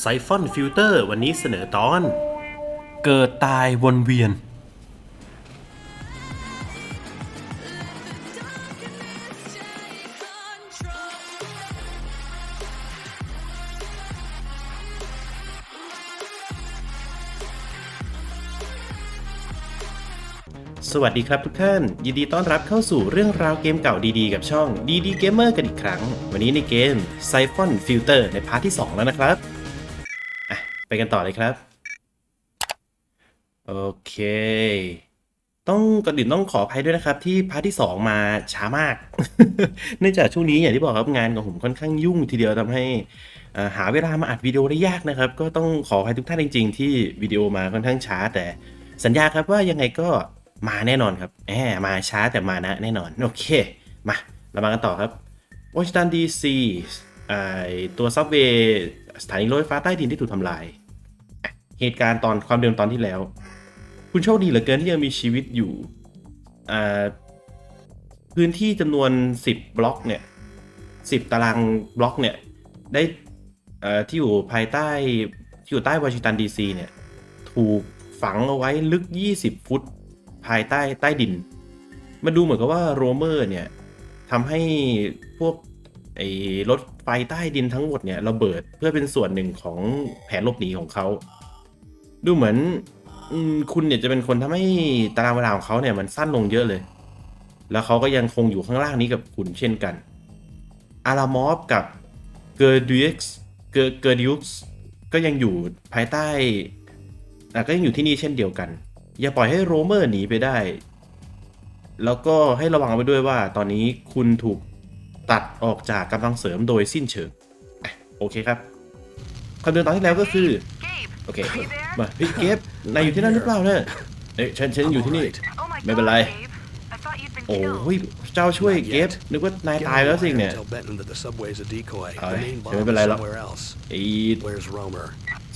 ไซฟอนฟิลเตอร์วันนี้เสนอตอน เกิดตายวนเวียน สวัสดีครับทุกท่าน ยินดีต้อนรับเข้าสู่เรื่องราวเกมเก่าดีๆ กับช่อง DD Gamer กันอีกครั้ง วันนี้ในเกม Siphon Filter ในพาร์ทที่ 2 แล้วนะครับ ไปกันต่อเลยครับ โอเค ต้องก่อนอื่นต้องขออภัยด้วยนะครับ ที่พาร์ทที่ 2 มาช้ามาก เนื่องจากช่วงนี้อย่างที่บอกครับงานของผมค่อนข้างยุ่งทีเดียวทำให้หาเวลามาอัดวิดีโอได้ยากนะครับ ก็ต้องขออภัยทุกท่านจริง ๆ ที่วิดีโอมาค่อนข้างช้า แต่สัญญาครับว่ายังไงก็มาแน่นอนครับแหมมาช้าแต่มานะแน่นอน โอเค มาเรามากันต่อครับวอชิงตันดีซีตัวซับเวย์สถานีรถไฟฟ้าใต้ดินที่ถูกทำลาย เหตุการณ์ตอนความเดิมตอนที่แล้ว คุณโชคดีเหลือเกินที่ยังมีชีวิตอยู่อ่าพื้นที่จำนวน 10 บล็อกเนี่ย10 ตารางบล็อกเนี่ยได้ที่อยู่ภายใต้ที่อยู่ใต้วอชิงตันดีซีเนี่ยถูกฝังเอาไว้ลึก 20 ฟุต ภายใต้ใต้ดิน มันดูเหมือนกับว่าโรเมอร์เนี่ยทำให้พวกไอ้รถไฟใต้ดินทั้งหมดเนี่ยระเบิดเพื่อเป็นส่วนหนึ่งของแผนหลบหนีของเขา ดูเหมือนอมคุณเนี่ยจะเป็นคนทำให้ตารางเวลาของเขาเนี่ยมันสั้นลงเยอะเลย แล้วเขาก็ยังคงอยู่ข้างล่างนี้กับคุณเช่นกัน อารามอฟกับเกอร์ดิวส์เกอร์เกอร์ดิวส์ก็ยังอยู่ภายใต้อะก็ยังอยู่ที่นี่เช่นเดียวกัน อย่าปล่อยให้โรเมอร์หนีไปได้ แล้วก็ให้ระวังไว้ด้วยว่าตอนนี้คุณถูกตัดออกจากกำลังเสริมโดยสิ้นเชิง โอเคครับคำเดินตอนที่แล้วก็คือ โอเค are you there? มาเฮ้ยเกฟนายอยู่ที่นั่นหรือเปล่าเนี่ยเอ้ยฉันฉันอยู่ที่นี่ Oh my ไม่เป็นไร God, Gabe. I thought you'd been โอ้ killed. ยเจ้าช่วยเกฟนึกว่านายตายแล้วสิเนี่ย Tell Benton that the subway's a decoy. Ờ, the main thế bomb mới bên is này lắm. somewhere else. ไอ้ Where's Romer?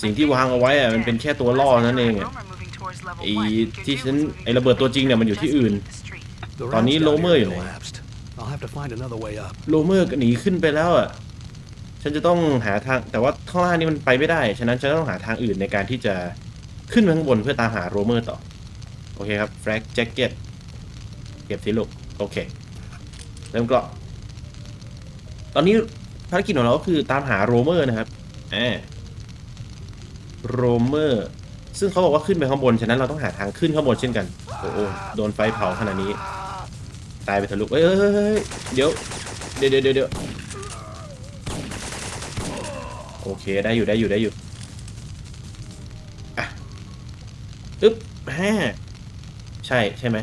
สิ่งที่วางเอาไว้อะมันเป็นแค่ตัวล่อนั่นเองอะ Romer moving towards level ไอ้ one. ที่ Gabriel ฉัน was moving ไอ้ระเบิดตัวจริงเนี่ยมันอยู่ที่อื่น just beneath the street. The Còn ramps ý down lỗ here mơ have rồi này. collapsed. I'll have to find another way up. โรเมอร์ก็หนีขึ้นไปแล้วอะ ฉันจะต้องหาทางแต่ว่าข้างล่างนี่มันไปไม่ได้ ฉะนั้นฉันต้องหาทางอื่นในการที่จะขึ้นไปข้างบนเพื่อตามหาโรเมอร์ต่อ โอเคครับแฟลกแจ็คเก็ตเก็บสิลูก โอเค เริ่มเกราะตอนนี้ภารกิจของเราก็คือตามหาโรเมอร์นะครับอ่าโรเมอร์ ซึ่งเขาบอกว่าขึ้นไปข้างบน ฉะนั้นเราต้องหาทางขึ้นข้างบนเช่นกัน โอ้โหโดนไฟเผาขนาดนี้ ตายไปเถอะลูกเอ้ยเอ้ยเอ้ยเอ้ยเดี๋ยว เดี๋ยวเดี๋ยวเดี๋ยวเดี๋ยว โอเคได้อยู่ได้อยู่ได้อยู่อะอึ๊บห้าใช่ใช่ไหม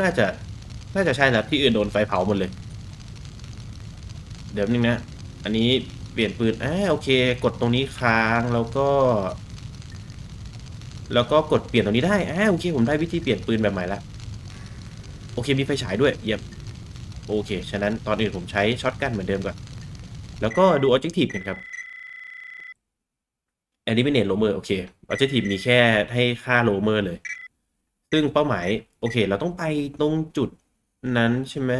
น่าจะ น่าจะใช่แล้วที่อื่นโดนไฟเผาหมดเลย เดี๋ยวนึงนะ อันนี้เปลี่ยนปืนอ่าโอเค กดตรงนี้ค้างแล้วก็ แล้วก็กดเปลี่ยนตรงนี้ได้อ่าโอเค ผมได้วิธีเปลี่ยนปืนแบบใหม่ละโอเคมีไฟฉายด้วยเยี่ยมโอเค ฉะนั้นตอนอื่นผมใช้ช็อตกันเหมือนเดิมก่อน แล้วก็ดู Objective กันครับ Eliminate ลเมอร์โอเค Objective มีแค่ให้ค่าโลเมอร์เลย ซึ่งเป้าหมาย โอเค เราต้องไปตรงจุดนั้นใช่ไหม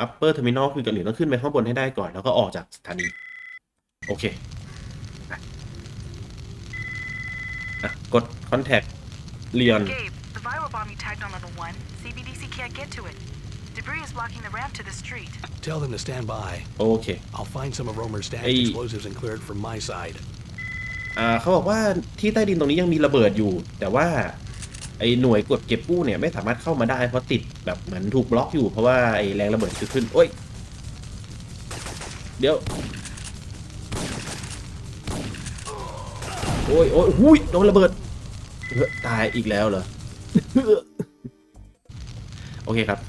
อัปเปอร์เทอร์มินอลคือกับหรือต้องขึ้นไปข้างบนให้ได้ก่อน แล้วก็ออกจากสถานี โอเคอะกดคอนแทคเลียน Gabe, the viral bomb you tagged on level 1, CBDC can't get to it. Debris is blocking the ramp to the street. Tell them to stand by. โอเค I'll find some of Romer's stashed Ê. explosives and clear it from my side. อ่าเขาบอกว่าที่ใต้ดินตรงนี้ยังมีระเบิดอยู่ แต่ว่าไอ้หน่วยกดเก็บกู้เนี่ยไม่สามารถเข้ามาได้เพราะติดแบบเหมือนถูกบล็อกอยู่เพราะว่าไอ้แรงระเบิดคือขึ้นโอ้ยเดี๋ยวโอ้ยโอ้ยหุยโดนระเบิดเฮ้ยตายอีกแล้วเหรอ โอเคครับ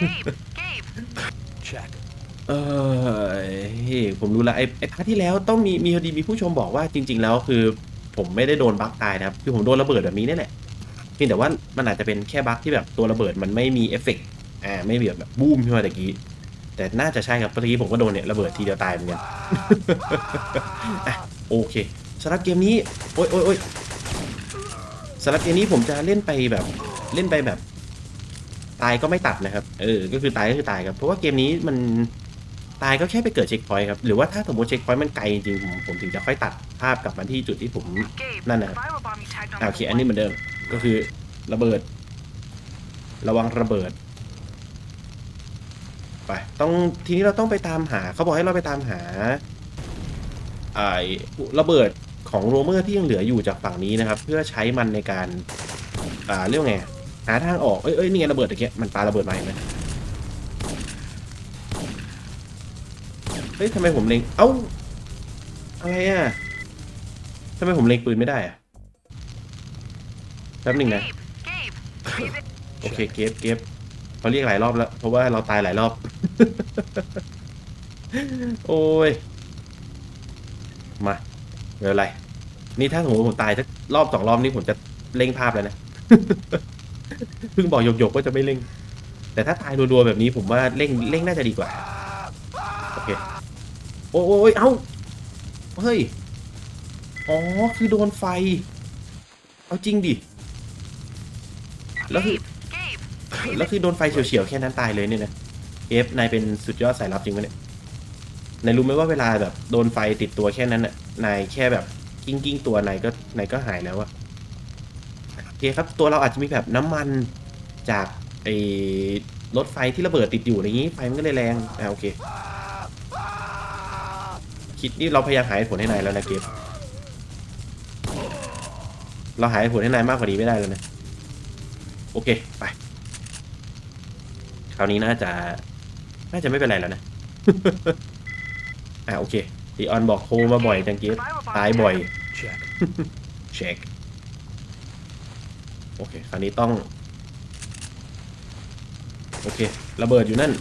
Gabe, Gabe, Check. เออผมรู้ละไอ้ไอ้พาร์ทที่แล้วต้องมีมีพอดีมีผู้ชมบอกว่าจริง ๆ แล้วคือ ผมไม่ได้โดนบั๊กตายนะครับ คือผมโดนระเบิดแบบนี้นี่แหละเพียงแต่ว่ามันอาจจะเป็นแค่บั๊กที่แบบตัวระเบิดมันไม่มีเอฟเฟกต์อ่าไม่มีแบบบูมขึ้นมาตะกี้ แต่น่าจะใช่ครับเมื่อกี้ผมก็โดนเนี่ยระเบิดทีเดียวตายเหมือนกัน อะโอเคสำหรับเกมนี้ โอ้ยโอ้ยโอ้ยสำหรับเกมนี้ผมจะเล่นไปแบบเล่นไปแบบ ตายก็ไม่ตัดนะครับ เออ ก็คือตายก็คือตายครับ เพราะว่าเกมนี้มันตายก็แค่ไปเกิดเช็คพอยต์ครับ หรือว่าถ้าสมมติเช็คพอยต์มันไกลจริงๆผมผมถึงจะค่อยตัดภาพกลับมาที่จุดที่ผม Gabe, No, the no. viral bomb you tagged on อ่าโอเคอันนี้เหมือนเดิม ก็คือระเบิด ระวังระเบิด ไป ต้องทีนี้เราต้องไปตามหา เขาบอกให้เราไปตามหาไอ้ระเบิดของโรเมอร์ที่ยังเหลืออยู่จากฝั่งนี้นะครับ เพื่อใช้มันในการ อ่าเรียกไง หาทางออกเอ้ยเอ้ยนี่ไงระเบิดตะเกียบมันปาระเบิดมาเห็นไหมเฮ้ยทำไมผมเล็ง เอ้า อะไรอะทำไมผมเล็งปืนไม่ได้อะแป๊บหนึ่งนะ Gabe, Gabe, are you there? โอเคเก็บเก็บเขาเรียกหลายรอบแล้ว เพราะว่าเราตายหลายรอบ โอ้ย มาไม่เป็นไร นี่ถ้าสมมติผมตายสักรอบสองรอบนี่ผมจะเร่งภาพแล้วนะ เพิ่งบอกหยกๆว่าจะไม่เร่ง แต่ถ้าตายรัวๆแบบนี้ผมว่าเร่งเร่งน่าจะดีกว่า โอเค โอ้ยเอ้า เฮ้ย อ๋อ คือโดนไฟ เอาจริงดิ แล้วคือแล้วคือโดนไฟเฉียวๆ แค่นั้นตายเลยเนี่ยนะ เอฟ นายเป็นสุดยอดสายลับจริงปะเนี่ย นายรู้ไหมว่าเวลาแบบโดนไฟติดตัวแค่นั้นน่ะ นายแค่แบบกิ้งกิ้งตัวนายก็นายก็หายแล้วอะ เคครับตัวเราอาจจะมีแบบน้ำมันจากไอ้รถไฟที่ระเบิดติดอยู่อะไรอย่างนี้ไฟมันก็เลยแรงอ่าโอเค คิดนี่เราพยายามหาเหตุผลให้นายแล้วนะเกฟเราหาเหตุผลให้นายมากกว่านี้ไม่ได้แล้วนะโอเคไป คราวนี้น่าจะน่าจะไม่เป็นไรแล้วนะอ่าโอเคดีออนบอกโทรมาบ่อยจังเกฟ the viral bomb ตาย you บ่อย tagged- Check. เช็ค โอเค คราวนี้ต้อง โอเค ระเบิดอยู่นั่น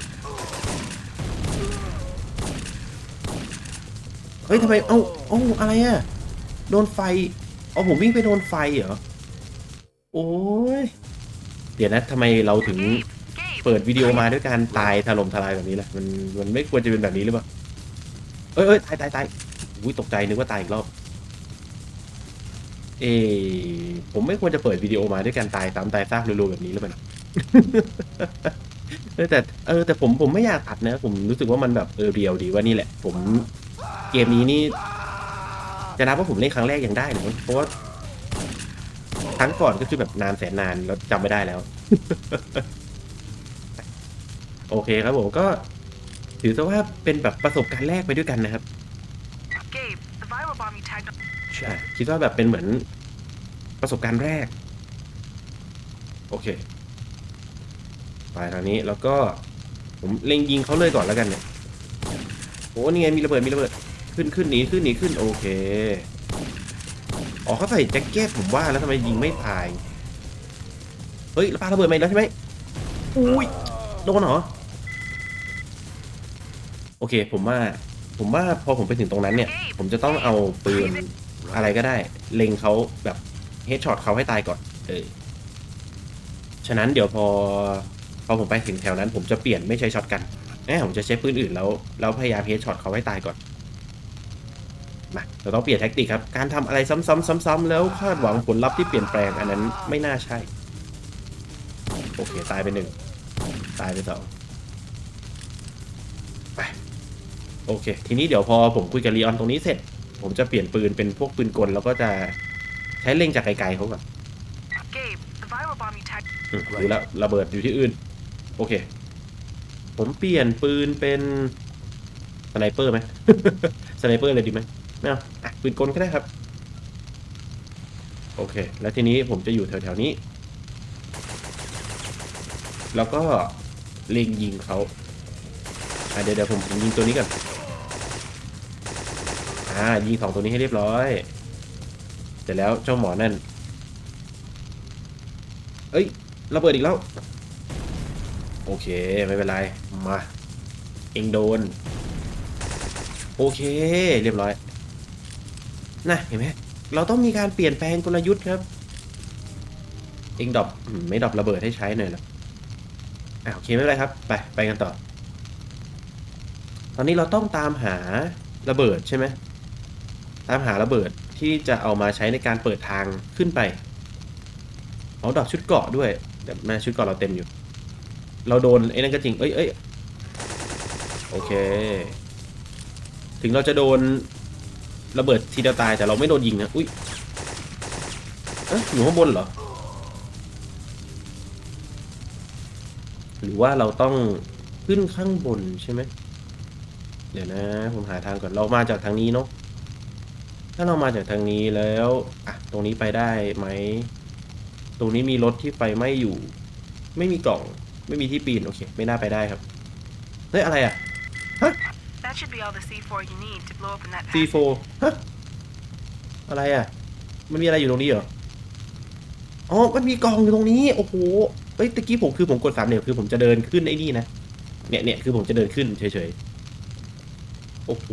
เฮ้ยทำไม เอ้าเอ้าอะไรอะโดนไฟ เอาผมวิ่งไปโดนไฟเหรอ โอ้ย เดี๋ยวนะทำไมเราถึง Gabe, Gabe, เปิดวิดีโอมาด้วยการตายถล่มทลายแบบนี้ล่ะ มัน มันไม่ควรจะเป็นแบบนี้หรือเปล่า เอ้ยเอ้ยตายตายตายอุ้ยตกใจนึกว่าตายอีกรอบ เออผมไม่ควรจะเปิดวิดีโอมาด้วยการตายตามตายซากรัวๆแบบนี้หรือเปล่าเออแต่เออแต่ผมผมไม่อยากตัดนะ ผมรู้สึกว่ามันแบบเออเรียวดีว่านี่แหละ ผมเกมนี้นี่ จะนับว่าผมเล่นครั้งแรกยังได้หรือมั้งเพราะว่าครั้งก่อนก็คือแบบนานแสนนานแล้วจำไม่ได้แล้ว โอเคครับผมก็ ถือซะว่าเป็นแบบประสบการณ์แรกไปด้วยกันนะครับ อะคิดว่าแบบเป็นเหมือนประสบการณ์แรก โอเค ไปทางนี้แล้วก็ ผมเล็งยิงเขาเลยก่อนแล้วกันเนี่ยโอ้นี่ไงมีระเบิดมีระเบิดขึ้นขึ้นหนีขึ้นหนีขึ้นโอเคอ๋อเขาใส่แจ็คเก็ตผมว่าแล้วทำไมยิงไม่ตาย เฮ้ยแล้วปาระเบิดมาแล้วใช่ไหมอุ้ยโดนเหรอโอเคผมว่าผมว่าพอผมไปถึงตรงนั้นเนี่ย ผมจะต้องเอาปืน อะไรก็ได้ เล็งเขาแบบเฮดช็อตเขาให้ตายก่อน เออ ฉะนั้นเดี๋ยวพอ พอผมไปถึงแถวนั้น ผมจะเปลี่ยนไม่ใช้ช็อตกันแน่ผมจะใช้ปืนอื่นแล้ว แล้วพยายามเฮดช็อตเขาให้ตายก่อน มา เราต้องเปลี่ยนแท็กติกครับ การทำอะไรซ้ำๆซ้ำๆแล้วคาดหวังผลลัพธ์ที่เปลี่ยนแปลงอันนั้นไม่น่าใช่ โอเค ตายไปหนึ่ง ตายไปสองไปโอเค ทีนี้เดี๋ยวพอผมคุยกับลีออนตรงนี้เสร็จ ผมจะเปลี่ยนปืนเป็นพวกปืนกลแล้วก็จะใช้เล็งจากไกลๆเขาก่อน Gabe, the viral bomb you tagged อืมรู้แล้วระเบิดอยู่ที่อื่น โอเค ผมเปลี่ยนปืนเป็นสไนเปอร์ไหมสไนเปอร์เลยดีไหมไม่เอาอะปืนกลก็ได้ครับ โอเค แล้วทีนี้ผมจะอยู่แถวๆนี้ แล้วก็เล็งยิงเขาอะเดี๋ยวเดี๋ยวผมผมยิงตัวนี้ก่อน อ่า ยิงสองตัวนี้ให้เรียบร้อยเสร็จแล้วเจ้าหมอนั่น เอ้ยระเบิดอีกแล้ว โอเค ไม่เป็นไร มา เองโดน โอเค เรียบร้อยนะเห็นไหมเราต้องมีการเปลี่ยนแปลงกลยุทธ์ครับ เองดอปอืมไม่ดอประเบิดให้ใช้หน่อยหรออะโอเคไม่เป็นไรครับ ไป ไปกันต่อ ตอนนี้เราต้องตามหาระเบิดใช่ไหม ตามหาระเบิดที่จะเอามาใช้ในการเปิดทางขึ้นไปเอาดอกชุดเกาะด้วยแต่แม่ชุดเกาะเราเต็มอยู่ เราโดนไอ้นั่นก็จริง เอ้ยเอ้ยโอเค ถึงเราจะโดนระเบิดทีเดียวตายแต่เราไม่โดนยิงนะ อุ้ยเอ๊ะอยู่ข้างบนเหรอ หรือว่าเราต้องขึ้นข้างบนใช่ไหม เดี๋ยวนะ ผมหาทางก่อน เรามาจากทางนี้เนาะ ถ้าเรามาจากทางนี้แล้วอะตรงนี้ไปได้ไหม ตรงนี้มีรถที่ไฟไหม้อยู่ ไม่มีกล่อง ไม่มีที่ปีน โอเค ไม่น่าไปได้ครับ เฮ้ย อะไรอะ That should be all the C4 you need to blow open that C4 ฮะ อะไรอะ มันมีอะไรอยู่ตรงนี้เหรอ อ๋อ มันมีกล่องอยู่ตรงนี้ โอ้โห เฮ้ย ตะกี้ผมคือผมกดสามเหลี่ยมคือผมจะเดินขึ้นไอ้นี่นะ เนี่ยเนี่ยคือผมจะเดินขึ้นเฉยๆ โอ้โห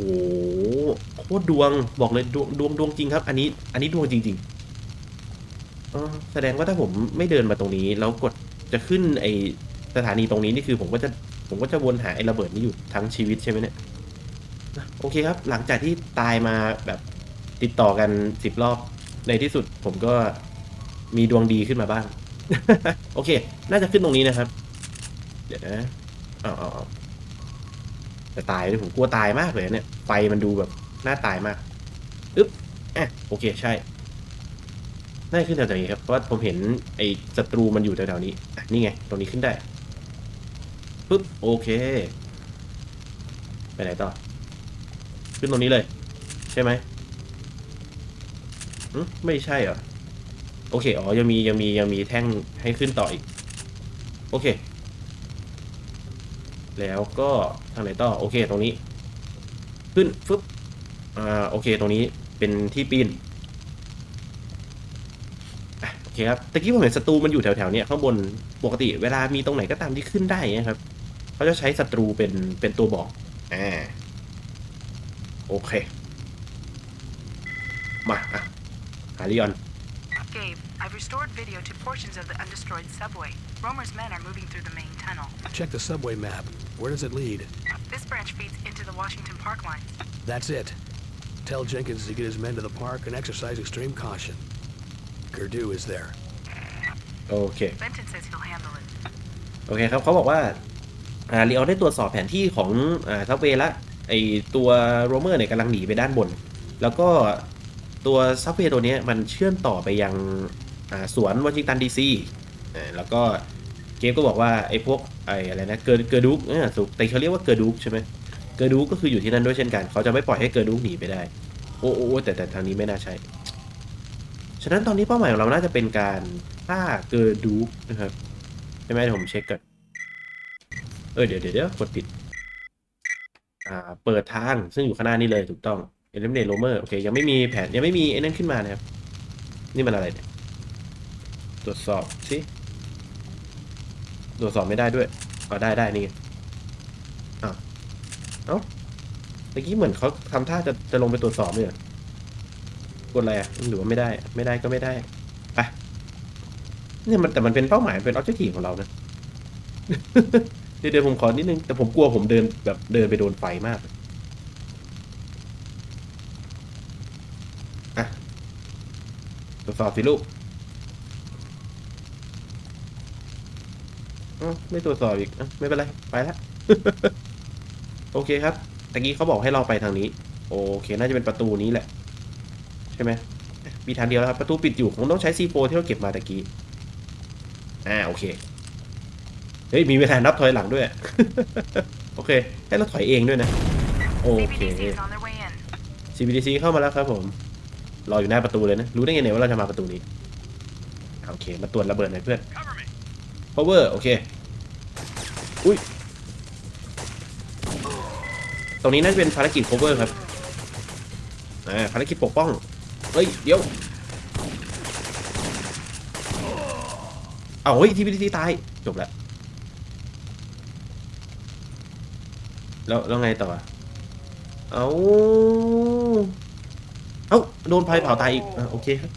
โคตรดวงบอกเลยดวงดวงดวงจริงครับ อันนี้ อันนี้ดวงจริงๆแสดงว่าถ้าผมไม่เดินมาตรงนี้ แล้วกดจะขึ้นไอสถานีตรงนี้นี่คือ ผมก็จะผมก็จะวนหาไอ้ระเบิดนี้อยู่ทั้งชีวิตใช่ไหมเนี่ยโอเคครับ หลังจากที่ตายมาแบบติดต่อกันสิบรอบในที่สุดผมก็มีดวงดีขึ้นมาบ้าง โอเค น่าจะขึ้นตรงนี้นะครับ เดี๋ยวนะอาเอาเอาแต่ตายเลยผมกลัวตายมากเลยเนี่ยไฟมันดูแบบน่าตายมากอึ๊บอะโอเคใช่น่าขึ้นแถวๆนี้ครับเพราะว่าผมเห็นไอ้ศัตรูมันอยู่แถวๆนี้อะนี่ไงตรงนี้ขึ้นได้ปึ๊บโอเคไปไหนต่อ ขึ้นตรงนี้เลย ใช่ไหมอืมไม่ใช่เหรอโอเค อ๋อ ยังมียังมียังมีแท่งให้ขึ้นต่ออีก โอเค แล้วก็ทางไหนต่อโอเคตรงนี้ ขึ้นฟึบอ่าโอเคตรงนี้เป็นที่ปีนอโอเคครับตะกี้ผมเห็นศัตรูมันอยู่แถวๆเนี้ยข้างบนปกติเวลามีตรงไหนก็ตามที่ขึ้นได้เงี้ยครับเขาจะใช้ศัตรูเป็นเป็นตัวบอกอ่าโอเค มาอะหาลีออน Gabe, I've restored video to portions of the undestroyed subway. Romer's men are moving through the main tunnel. Check the subway map. Where does it lead? This branch feeds into the Washington Park lines. That's it. Tell Jenkins to get his men to the park and exercise extreme caution. Gurdu is there. โอเค Benton says he'll handle it. โอเคครับเขาบอกว่าอ่าลีออนได้ตรวจสอบแผนที่ของอ่าซับเวย์ละไอตัวโรเมอร์เนี่ยกำลังหนีไปด้านบน แล้วก็ตัวซับเวย์ตัวเนี้ยมันเชื่อมต่อไปยังอ่าสวนวอชิงตันดีซีแล้วก็ เกมก็บอกว่าไอ้พวกไอ้อะไรนะเกอร์เกอร์ดูกเออถูกแต่เขาเรียกว่าเกอร์ดูกใช่ไหมเกอร์ดูกก็คืออยู่ที่นั่นด้วยเช่นกัน เขาจะไม่ปล่อยให้เกอร์ดูกหนีไปได้ โอ้โอ้แต่แต่ทางนี้ไม่น่าใช่ ฉะนั้นตอนนี้เป้าหมายของเราน่าจะเป็นการฆ่าเกอร์ดูกนะครับใช่ไหมผมเช็คก่อนเออเดี๋ยวเดี๋ยวเดี๋ยวกดปิด อ่าเปิดทางซึ่งอยู่ข้างหน้านี่เลยถูกต้อง eliminate roamer โอเคยังไม่มีแผนยังไม่มีไอ้นั่นขึ้นมานะครับ นี่มันอะไรเนี่ยตรวจสอบสิ ตรวจสอบไม่ได้ด้วยอ๋อได้ได้นี่ไงอ้าวเอ้าเมื่อกี้เหมือนเขาทำท่าจะจะลงไปตรวจสอบเนี่ยกดอะไรอะหรือว่าไม่ได้ ไม่ได้ก็ไม่ได้ไปเนี่ยมันแต่มันเป็นเป้าหมายเป็น objective ของเรานะเดี๋ยวเดี๋ยวผมขอนิดนึง แต่ผมกลัวผมเดินแบบเดินไปโดนไฟมากอะตรวจสอบสิลูกอ้าว ไม่ตรวจสอบอีกอะไม่เป็นไร ไปแล้วโอเคครับตะกี้เขาบอกให้เราไปทางนี้ โอเค น่าจะเป็นประตูนี้แหละ ใช่ไหมมีทางเดียวแล้วครับ ประตูปิดอยู่คงต้องใช้ C4 ที่เราเก็บมาตะกี้ อ่า โอเค เฮ้ย มีเวลานับถอยหลังด้วย โอเค ให้เราถอยเองด้วยนะ โอเค CBDC is on their way in. CBDC เข้ามาแล้วครับผม รออยู่หน้าประตูเลยนะ รู้ได้ไงเนี่ยว่าเราจะมาประตูนี้อะโอเค มาตรวจระเบิดหน่อยเพื่อน power โอเค อุ้ย ตรงนี้น่าจะเป็นภารกิจ cover ครับอ่าภารกิจปกป้อง เฮ้ย เดี๋ยวเอาเฮ้ย TBDC ตาย จบแล้ว แล้ว แล้วไงต่อ เอาเอาโดนไฟเผาตายอีกอโอเคครับ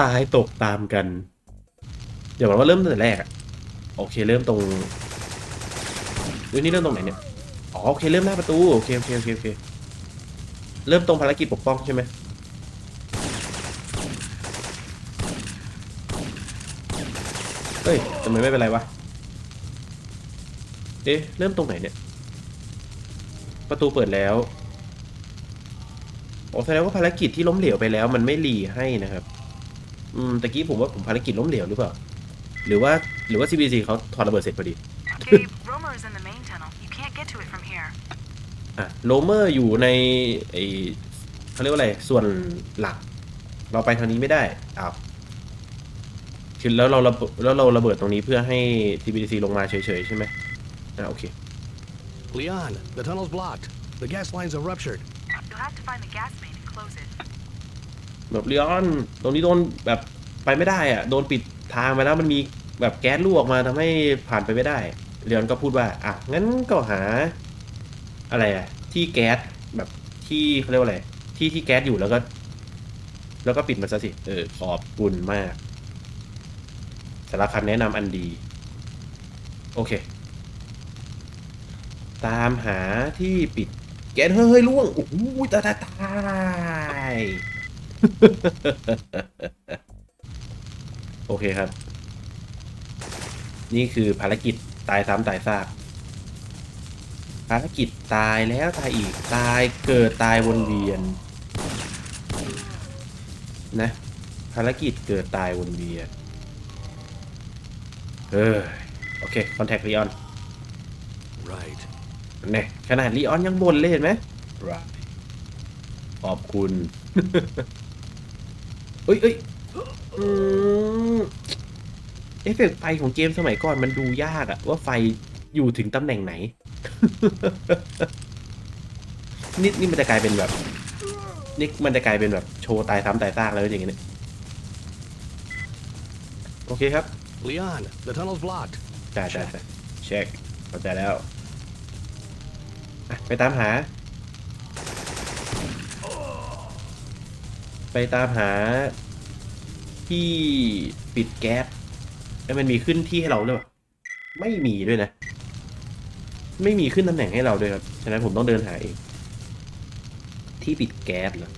ตายตกตามกัน ดี๋ยวก่อนว่าเริ่มตั้งแต่แรกอะโอเคเริ่มตรงเฮ้ยนี่เริ่มตรงไหนเนี่ยอ๋อโอเคเริ่มหน้าประตูโอเคโอเคโอเคโอเคเริ่มตรงภารกิจปกป้องใช่ไหมเฮ้ยทำไมไม่เป็นไรวะเอ๊ะเริ่มตรงไหนเนี่ย ประตูเปิดแล้วโอ้แสดงว่าภารกิจที่ล้มเหลวไปแล้ว มันไม่รีให้นะครับ อืมตะกี้ผมว่าผมภารกิจล้มเหลวหรือเปล่า หรือว่าหรือว่า CBC เขาถอดระเบิดเสร็จพอดี Gabe, Romer is in the main tunnel. You can't get to it from here. อะโลเมอร์อยู่ในไอเขาเรียกว่าอะไร ส่วนหลัก เราไปทางนี้ไม่ได้อ้าวคือแล้วเราระเบิดแล้วเราระเบิดตรงนี้เพื่อให้ TBC ลงมาเฉยๆ ใช่ไหมอะโอเค Leon, the tunnel's blocked. The gas lines are ruptured. You'll have to find the gas main and close it. แบบเลียนตรงนี้โดนแบบไปไม่ได้อะโดนปิด ทางไปแล้วมันมีแบบแก๊สรั่วออกมาทำให้ผ่านไปไม่ได้เลียนก็พูดว่าอะงั้นก็หา อะไรอะที่แก๊สแบบที่เขาเรียกว่าอะไร ที่ที่แก๊สอยู่แล้วก็ แล้วก็ปิดมันซะสิเออขอบคุณมากสารบคำแนะนำอันดี โอเค ตามหาที่ปิด แก๊สเฮ้ยล่วงโอ้โหตายตายตาย โอเคครับ นี่คือภารกิจตายซ้ำตายซากภารกิจตายแล้วตายอีกตายเกิดตายวนเวียน นะ ภารกิจเกิดตายวนเวียนเออโอเคคอนแทคลีออน Right. เนี่ยขนาดลีออนยังบ่นเลยเห็นไหม right ขอบคุณ เอ้ยเอ้ย อืมเอฟเฟกต์ไฟของเกมสมัยก่อนมันดูยากอะว่าไฟอยู่ถึงตำแหน่งไหน นี่นี่มันจะกลายเป็นแบบ นี่มันจะกลายเป็นแบบโชว์ตายซ้ำตายซากแล้วอย่างเงี้ยเนี่ยโอเคครับ Leon, the tunnel's blocked. จ่ายจ่ายจ่ายเช็คเข้าใจแล้วอะไปตามหา ไปตามหา ที่ปิดแก๊สมันมีขึ้นที่ให้เราด้วยปะไม่มีด้วยนะ ไม่มีขึ้นตำแหน่งให้เราด้วยครับ ฉะนั้นผมต้องเดินหาเอง ที่ปิดแก๊สเหรอ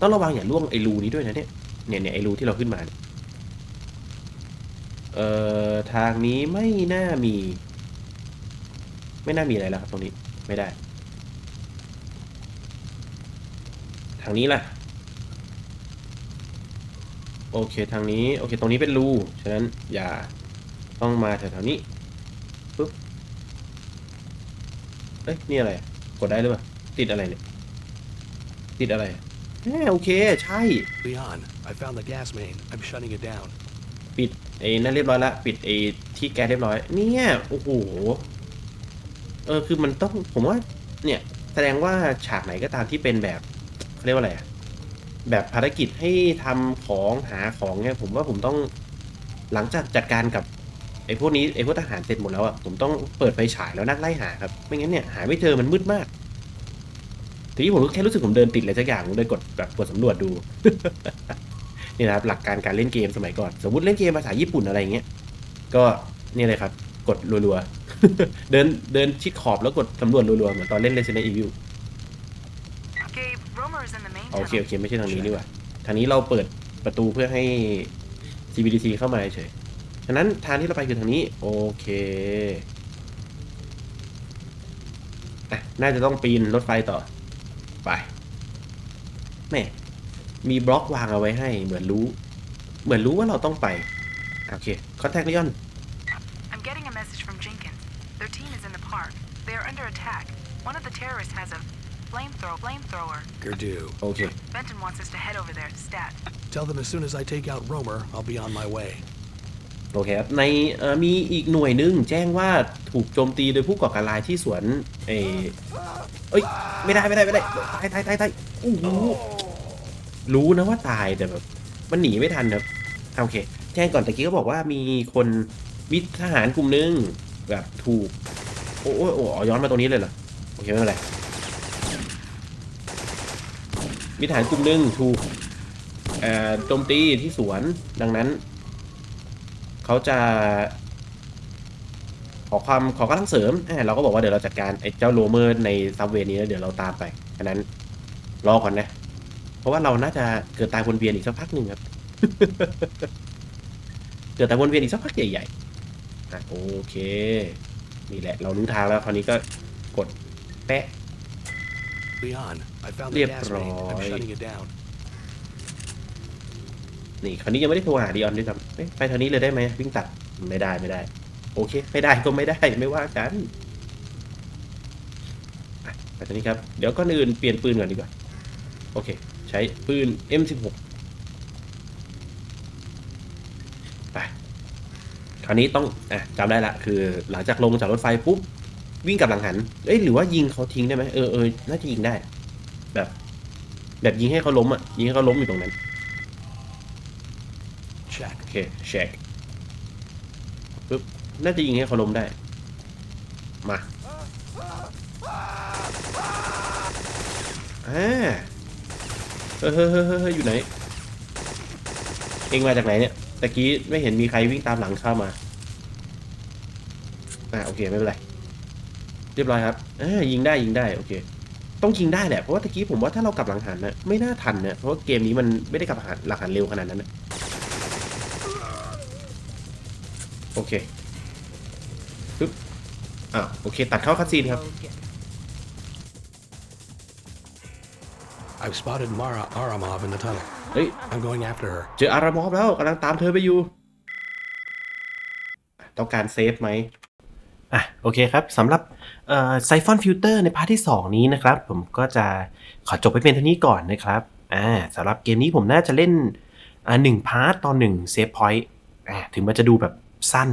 ต้องระวังอย่าล่วงไอ้รูนี้ด้วยนะเนี่ย เนี่ยเนี่ยไอ้รูที่เราขึ้นมาเนี่ยเอ่อ ทางนี้ไม่น่ามี ไม่น่ามีอะไรแล้วครับตรงนี้ ไม่ได้ ทางนี้ล่ะ โอเคทางนี้โอเค ตรงนี้เป็นรูฉะนั้นอย่าต้องมาแถวๆนี้ปุ๊บเอ้ยนี่อะไรอะกดได้หรือเปล่าติดอะไรเนี่ย ติดอะไรอะแหมโอเค ใช่ Leon, I found the gas main. I'm shutting it down. ปิดไอ้นั่นเรียบร้อยละปิดไอ้ที่แก๊สเรียบร้อยเนี่ยโอ้โหเออคือมันต้องผมว่า เนี่ย แสดงว่าฉากไหนก็ตามที่เป็นแบบเขาเรียกว่าอะไรอะ แบบภารกิจให้ทำของหาของเนี่ยผมว่าผมต้องหลังจากจัดการกับไอ้พวกนี้ไอ้พวกทหารเสร็จหมดแล้วอะผมต้องเปิดไฟฉายแล้วนั่งไล่หาครับไม่งั้นเนี่ยหาไม่เจอมันมืดมาก ทีนี้ผมแค่รู้สึกผมเดินติดอะไรสักอย่างผมเลยกดแบบกดสำรวจดู นี่นะครับหลักการการเล่นเกมสมัยก่อน สมมติเล่นเกมภาษาญี่ปุ่นอะไรเงี้ยก็นี่เลยครับ กดรัวๆ เดินเดินชิดขอบแล้วกดสำรวจรัวๆเหมือนตอนเล่น Resident Evil Gabe, Romer is in the main โอเค tunnel. โอเคไม่ใช่ทางนี้นี่หว่าทางนี้เราเปิดประตูเพื่อให้ CBDC เข้ามาเฉยฉะนั้นทางที่เราไปคือทางนี้ โอเคอะน่าจะต้องปีนรถไฟต่อ ไปแม่มีบล็อกวางเอาไว้ให้ เหมือนรู้ เหมือนรู้ว่าเราต้องไป โอเคคอนแทคลีออน I'm getting a message from Jenkins. Their team is in the park. They are under attack. One of the terrorists has a flamethrower. Flamethrower. Gerdu. โอเค Benton wants us to head over there. Stat. Tell them as soon as I take out Romer, I'll be on my way. โอเคครับในเอ่อมีอีกหน่วยหนึงแจ้งว่าถูกโจมตีโดยผู้ก่อการร้ายที่สวนเออเอ้ยไม่ได้ไม่ได้ไม่ได้ตายตายตายตายโอ้โหรู้นะว่าตายแต่แบบมันหนีไม่ทันครับอะโอเค แจ้งก่อนตะกี้ก็บอกว่ามีคนวิทหารกลุ่มหนึงแบบถูก โอ้โอ้โอ้อ๋อย้อนมาตรงนี้เลยเหรอโอเคไม่เป็นไร วิทหารกลุ่มหนึงถูกโจมตีที่สวน ดังนั้น เขาจะ ขอความขอกำลังเสริมเราก็บอกว่าเดี๋ยวเราจัดการไอ้เจ้าโรเมอร์ในซับเวย์นี้แล้วเดี๋ยวเราตามไปอันนั้นรอก่อนนะ เพราะว่าเราน่าจะเกิดตายวนเวียนอีกสักพักหนึ่งครับ เกิดตายวนเวียนอีกสักพักใหญ่ๆโอเค นี่แหละ เรารู้ทางแล้วคราวนี้ก็กดแปะ Leon, I found the Riep gas main. I'm rooi. shutting it down. นี่คราวนี้ยังไม่ได้โทรหาดิออนด้วยซ้ำเอ๊ะไปทางนี้เลยได้ไหมวิ่งตัดไม่ได้ไม่ได้ โอเค ไม่ได้ก็ไม่ได้ไม่ว่ากันอะไปทางนี้ครับ เดี๋ยวก่อนอื่นเปลี่ยนปืนก่อนดีกว่า โอเค ใช้ปืน M16 ไปคราวนี้ต้องอะจำได้ละคือหลังจากลงจากรถไฟปุ๊บ วิ่งกลับหลังหัน เอ้ยหรือว่ายิงเขาทิ้งได้ไหมเออเออน่าจะยิงได้ แบบ แบบยิงให้เขาล้มอะ ยิงให้เขาล้มอยู่ตรงนั้น Check. โอเคเช็คปึ๊บน่าจะยิงให้เขาล้มได้ มาอ่าเฮ้ยเฮ้ยเฮ้ยเฮ้ยเฮ้ยอยู่ไหน เองมาจากไหนเนี่ยตะกี้ไม่เห็นมีใครวิ่งตามหลังเข้ามา อ่าโอเคไม่เป็นไร เรียบร้อยครับอ่ายิงได้ยิงได้โอเค ต้องยิงได้แหละเพราะว่าตะกี้ผมว่าถ้าเรากลับหลังหันนะไม่น่าทันนะเพราะว่าเกมนี้มันไม่ได้กลับหลังหันหลังหันเร็วขนาดนั้นนะโอเคปึ๊บอ้าวโอเค ตัดเข้าคัดซีนครับ I've spotted Mara Aramov in the tunnel. เฮ้ย I'm going after her. เจออารามอฟแล้วกำลังตามเธอไปอยู่ ต้องการเซฟไหม อะโอเคครับสำหรับ ไซฟอนฟิลเตอร์ในพาร์ทที่ 2 นี้นะครับ ผมก็จะขอจบไปเป็นเท่านี้ก่อนนะครับอ่าสำหรับเกมนี้ผมน่าจะเล่นหนึ่งพาร์ทต่อหนึ่งเซฟพอยต์ถึงมันจะดูแบบสั้น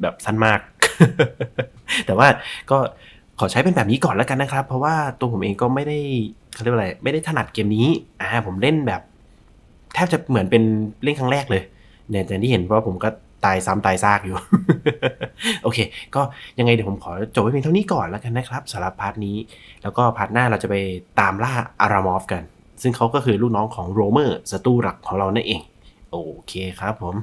แบบสั้นมาก แต่ว่าก็ขอใช้เป็นแบบนี้ก่อนแล้วกันนะครับ เพราะว่าตัวผมเองก็ไม่ได้เขาเรียกว่าอะไรไม่ได้ถนัดเกมนี้อ่าผมเล่นแบบ แทบจะเหมือนเป็นเล่นครั้งแรกเลยเนี่ยอย่างที่เห็นเพราะว่าผมก็ ตายซ้ำตายซากอยู่ โอเค ก็ยังไงเดี๋ยวผมขอจบไว้เพียงเท่านี้ก่อนแล้วกันนะครับสำหรับพาร์ทนี้ แล้วก็พาร์ทหน้าเราจะไปตามล่าอารามอฟกัน ซึ่งเขาก็คือลูกน้องของโรเมอร์ศัตรูหลักของเรานั่นเอง โอเคครับผม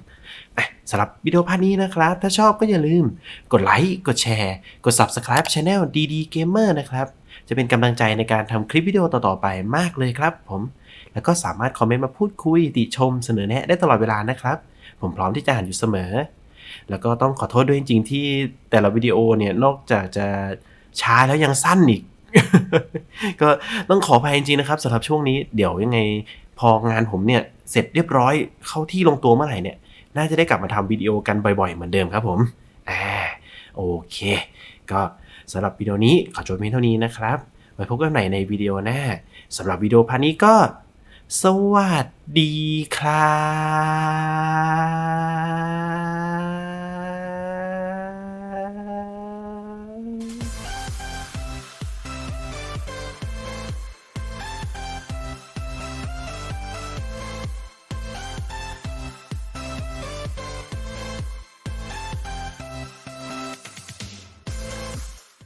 สำหรับวิดีโอพาร์ทนี้นะครับ ถ้าชอบก็อย่าลืม กดไลค์ กดแชร์ กด Subscribe Channel DD Gamer นะครับ จะเป็นกำลังใจในการทำคลิปวิดีโอต่อๆไปมากเลยครับผม แล้วก็สามารถคอมเมนต์มาพูดคุยติชมเสนอแนะได้ตลอดเวลานะครับ ผมพร้อมที่จะอ่านอยู่เสมอ แล้วก็ต้องขอโทษด้วยจริงๆที่แต่ละวิดีโอเนี่ยนอกจากจะช้าแล้วยังสั้นอีก ก็ต้องขออภัยจริงๆนะครับสำหรับช่วงนี้เดี๋ยวยังไงพองานผมเนี่ยเสร็จเรียบร้อยเข้าที่ลงตัวเมื่อไหร่เนี่ยน่าจะได้กลับมาทำวิดีโอกันบ่อยๆ เหมือนเดิมครับผมอ่าโอเค ก็สำหรับวิดีโอนี้ขอจบเพียงเท่านี้นะครับไว้พบกันใหม่ในวิดีโอหน้าสำหรับวิดีโอพาร์ทนี้ก็ สวัสดีครับ